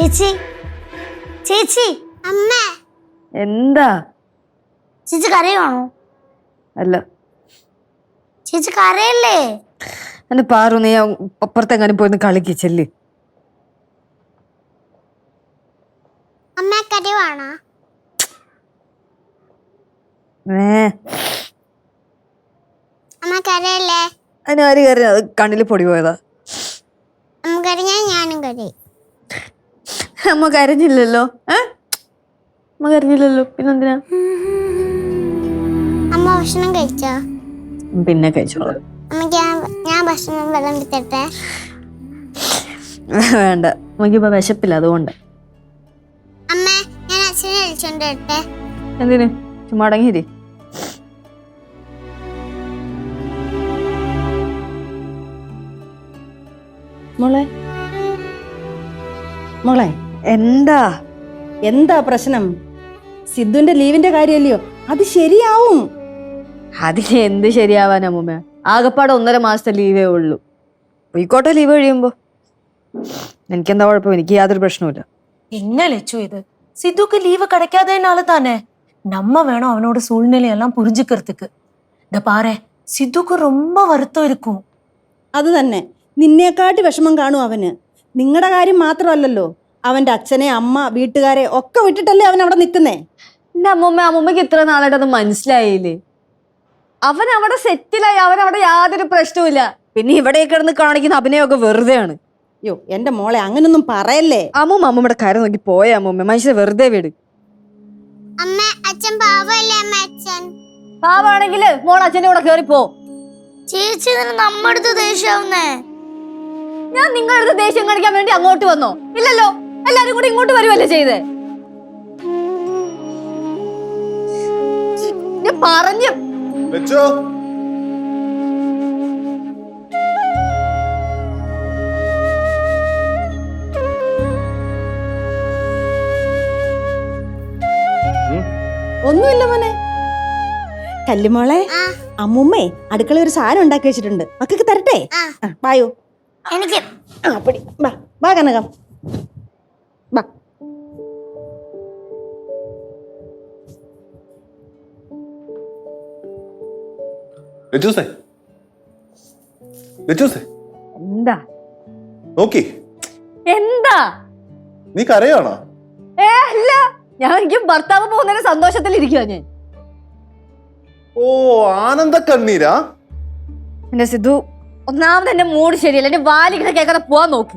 ചേച്ചി. ചേച്ചി. അമ്മ. എന്താ? ചേച്ചി കരയുവാണോ? അല്ല. ചേച്ചി കരയല്ലേ? എന്റെ പാറു നീ അപ്പുറത്തെങ്ങാനും പോയി കളിക്ക് ചെല്ല്. അമ്മ കരയുവാണോ? അമ്മ കരയല്ലേ? അതിന് ആര് കണ്ണിൽ കണ്ണിൽ പൊടി പോയതാ അമ്മ കരഞ്ഞാൽ ഞാനും കരയും അമ്മ കരഞ്ഞില്ലല്ലോ? ഏ? അമ്മ കരഞ്ഞില്ലല്ലോ? പിന്നെന്തിനാ? അമ്മ ഭക്ഷണം കഴിച്ചോ? പിന്നെ കഴിച്ചോളൂ. അമ്മയ്ക്ക് ഞാൻ ഞാൻ ഭക്ഷണം വെള്ളം എടുത്തിട്ടെ? വേണ്ട. നമുക്കിപ്പോ വിശപ്പില്ല അതുകൊണ്ട്. അമ്മ ഞാൻ അച്ഛനെ വിളിച്ചോണ്ട് വരട്ടെ. എന്തിന്? ചുമ്മാ അടങ്ങിയിരി. മോളെ? മോളെ? എന്താ എന്താ പ്രശ്നം സിദ്ധുവിന്റെ ലീവിന്റെ കാര്യമല്ലയോ അത് ശരിയാവും അതിന് എന്ത് ശരിയാവാൻ അമ്മൂമ്മ ആകപ്പാടെ ഒന്നര മാസത്തെ ലീവേ ഉള്ളൂ പോയിക്കോട്ടെ ലീവ് കഴിയുമ്പോ എനിക്കെന്താ കുഴപ്പം എനിക്ക് യാതൊരു പ്രശ്നവുമില്ല என்ன லெச்சு இது சித்துக்கு லீவு கிடைக்காதேனால தானே நம்ம வேணும் அவனோட சூழ்நிலையெல்லாம் புரிஞ்சுக்கிறதுக்கு இந்த பாரு சித்துக்கு ரொம்ப வருத்தம் இருக்கும் അത് തന്നെ നിന്നേക്കാട്ടി വിഷമം കാണും അവന് നിങ്ങളുടെ കാര്യം മാത്രമല്ലല്ലോ അവന്റെ അച്ഛനെ അമ്മ വീട്ടുകാരെ ഒക്കെ വിട്ടിട്ടല്ലേ അവൻ അവിടെ നിൽക്കുന്നേ? എന്റെ അമ്മൂമ്മ അമ്മൂമ്മക്ക് ഇത്ര നാളായിട്ട് അത് മനസ്സിലായില്ലേ? അവൻ അവിടെ സെറ്റിലായി അവൻ അവിടെ യാതൊരു പ്രശ്നവുമില്ല. പിന്നെ ഇവിടെ കിടന്ന് കാണിക്കുന്ന അഭിനയമൊക്കെ വെറുതെയാണ്. അയ്യോ എന്റെ മോളെ അങ്ങനൊന്നും പറയല്ലേ? അമ്മൂമ്മ അമ്മൂമ്മയുടെ കാര്യം നോക്കി പോയ അമ്മൂമ്മ. മനുഷ്യരെ വെറുതെ വീട്. അമ്മ അച്ഛൻ പാവല്ലേ അമ്മ അച്ഛൻ? പാവാണെങ്കിൽ മോൾ അച്ഛന്റെ കൂടെ കേറി പോ. ചേച്ചി നമ്മുടെ അടുത്ത് ദേഷ്യാവുന്നേ? ഞാൻ നിങ്ങളുടെ ദേഷ്യം കാണിക്കാൻ വേണ്ടി അങ്ങോട്ട് വന്നോ? ഇല്ലല്ലോ. എല്ലാരും കൂടി ഇങ്ങോട്ട് വരുമല്ലേ ചെയ്ത്? ഞാൻ പറഞ്ഞു. ലച്ചു ഒന്നുമില്ല മോനെ. കല്ലുമോളെ അമ്മുമ്മേ അടുക്കള ഒരു സാധനം ഉണ്ടാക്കി വെച്ചിട്ടുണ്ട്. മക്കൾക്ക് തരട്ടെ? ആ. പായോ വായോ. എനിക്ക്. ആ പിടി. വാ വാ കനകം. ലച്ചൂസേ ലച്ചൂസേ എന്താ? നോക്കി. എന്താ? നീ കരയാണോ? ഏ അല്ല. ഞാൻ എനിക്ക് ഭർത്താവ് പോകുന്നതിന് സന്തോഷത്തിൽ ഇരിക്കുക ഞാൻ. ഓ ആനന്ദ കണ്ണീരാ എന്റെ സിദ്ധു ഒന്നാമത് എന്റെ മൂഡ് ശരിയല്ല. എന്റെ വാലിങ്ങനെ കേൾക്കാതെ പോവാൻ നോക്ക്.